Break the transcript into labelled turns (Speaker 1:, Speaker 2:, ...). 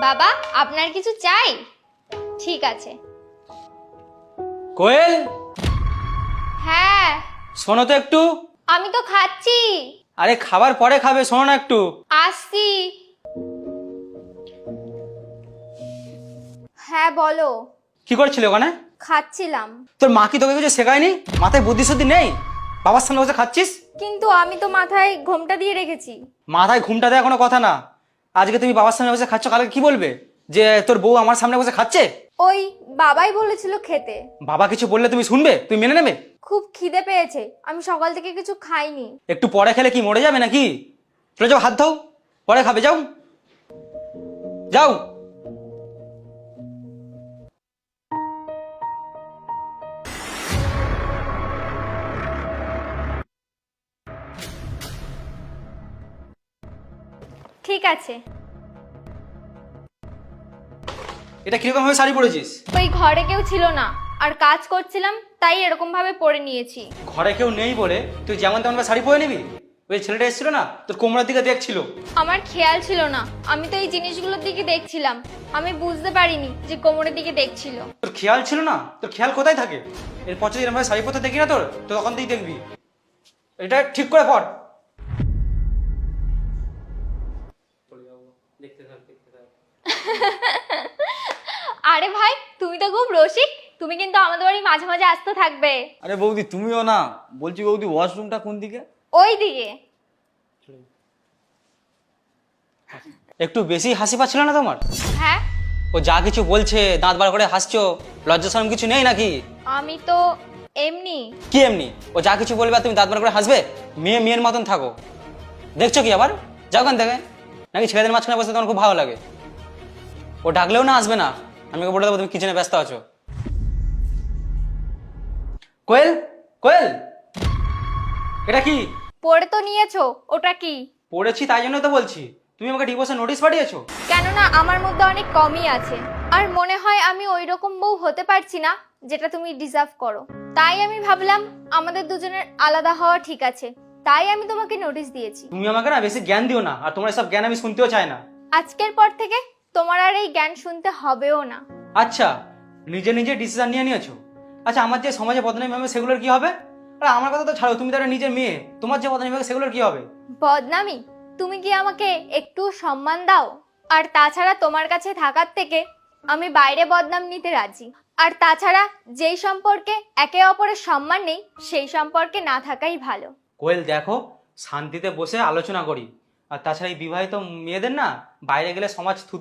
Speaker 1: বাবা আপনার কিছু চাই? ঠিক আছে।
Speaker 2: কোয়েল?
Speaker 1: হ্যাঁ।
Speaker 2: শোনো তো একটু।
Speaker 1: আমি তো খাচ্ছি।
Speaker 2: আরে খাবার পরে খাবে শোনো না একটু।
Speaker 1: আসছি। হ্যাঁ বলো।
Speaker 2: কি করছিলে ওখানে?
Speaker 1: খাচ্ছিলাম।
Speaker 2: তোর মা কি তোকে কিছু শেখায়নি? মাথায় বুদ্ধি শুদ্ধি নেই? বাবার সামনে বসে খাচ্ছিস?
Speaker 1: কিন্তু আমি তো মাথায় ঘোমটা দিয়ে রেখেছি।
Speaker 2: মাথায় ঘুমটা দেওয়া কোনো কথা না। আজকে তুমি বাবার সামনে বসে খাচ্ছ কালকে কি বলবে? যে তোর বউ আমার সামনে বসে খাচ্ছে?
Speaker 1: ওই বাবাই বলেছিল খেতে।
Speaker 2: বাবা কিছু বললে তুমি শুনবে? তুমি মেনে নেবে?
Speaker 1: খুব খিদে পেয়েছে আমি সকাল থেকে কিছু খাইনি।
Speaker 2: একটু পরে খেলে কি মরে যাবে নাকি? চলে যাও হাত ধাও পরে খাবে যাও। যাও।
Speaker 1: ঠিক আছে।
Speaker 2: এটা কীরকম ভাবে শাড়ি পরেছিস?
Speaker 1: ওই ঘরে কেউ ছিল না। আর কাজ করছিলাম তাই এরকম ভাবে পরে নিয়েছি।
Speaker 2: ঘরে কেউ নেই বলে তুই যেমন তেমন ভাবে শাড়ি পরে নিবি? ওই ছেলেটা এসেছিল না তোর কোমরের দিকে দেখছিল।
Speaker 1: আমার খেয়াল ছিল না। আমি তো এই জিনিসগুলোর দিকে দেখছিলাম। আমি বুঝতে পারিনি যে কোমরের দিকে দেখছিল।
Speaker 2: তোর খেয়াল ছিল না? তোর খেয়াল কোথায় থাকে? এরপর যদি এরকম ভাবে শাড়ি পরতে দেখি না তোর তো তখন তুই দেখবি। এটা ঠিক করে পর।
Speaker 1: আরে ভাই তুমি তো খুব রসিক। তুমি কিন্তু আমাদের বাড়ি মাঝে মাঝে আসতে থাকবে।
Speaker 3: আরে বৌদি তুমিও না। বলছি বৌদি ওয়াশরুমটা কোন দিকে?
Speaker 1: ওই দিকে।
Speaker 2: একটু বেশি হাসি পাচ্ছিল না তোমার?
Speaker 1: হ্যাঁ?
Speaker 2: ও যা কিছু বলছে দাঁত বার করে হাসছো লজ্জা শরম কিছু নেই নাকি?
Speaker 1: আমি তো এমনি।
Speaker 2: কি এমনি? ও যা কিছু বলবে আর তুমি দাঁত বার করে হাসবে? মেয়ে মেয়ের মতন থাকো। দেখছ কি আবার? যাও কান থেকে। নাকি ছেলেদের মাঝখানে বসে তোমার খুব ভালো লাগে। ও ডাকলেও না আসবে না। আমি ওকে বলে দেবো তুমি কিচেনে ব্যস্ত আছো। কোয়েল কোয়েল! এটা কি?
Speaker 1: পড়ে তো নিয়েছো ওটা কি?
Speaker 2: পড়েছি তাই জন্য তো বলছি। তুমি আমাকে ডিভোর্সের নোটিশ পাঠিয়েছো?
Speaker 1: কেননা আমার মধ্যে অনেক কমই আছে। আর মনে হয় আমি ওই রকম বউ হতে পারছি না যেটা তুমি ডিজার্ভ করো। তাই আমি ভাবলাম আমাদের দুজনের আলাদা হওয়া ঠিক আছে। তাই আমি তোমাকে নোটিশ দিয়েছি।
Speaker 2: তুমি আমাকে না বেশি জ্ঞান দিও না আর তোমার সব জ্ঞান আমি শুনতেও চাই না।
Speaker 1: আজকের পর থেকে তোমার আর এই জ্ঞান শুনতে হবেও না।
Speaker 2: আচ্ছা নিজে নিজে ডিসিশন নিয়ে নিয়েছো? আচ্ছা আমার যে সমাজে বদনামি হবে সেগুলোর কি হবে? আর আমার কথা তো ছাড়ো তুমি তো একটা নিজের মেয়ে। তোমার যে বদনামি হবে সেগুলোর কি হবে?
Speaker 1: বদনামি? তুমি কি আমাকে একটু সম্মান দাও? আর তাছাড়া তোমার কাছে থাকার থেকে আমি বাইরে বদনাম নিতে রাজি। আর তাছাড়া যেই সম্পর্কে একে অপরের সম্মান নেই সেই সম্পর্কে না থাকাই ভালো।
Speaker 2: কোয়েল দেখো শান্তিতে বসে আলোচনা করি। আর তাছাড়া এই বিবাহিত মেয়েদের না বাইরে গেলে সমাজ থুতু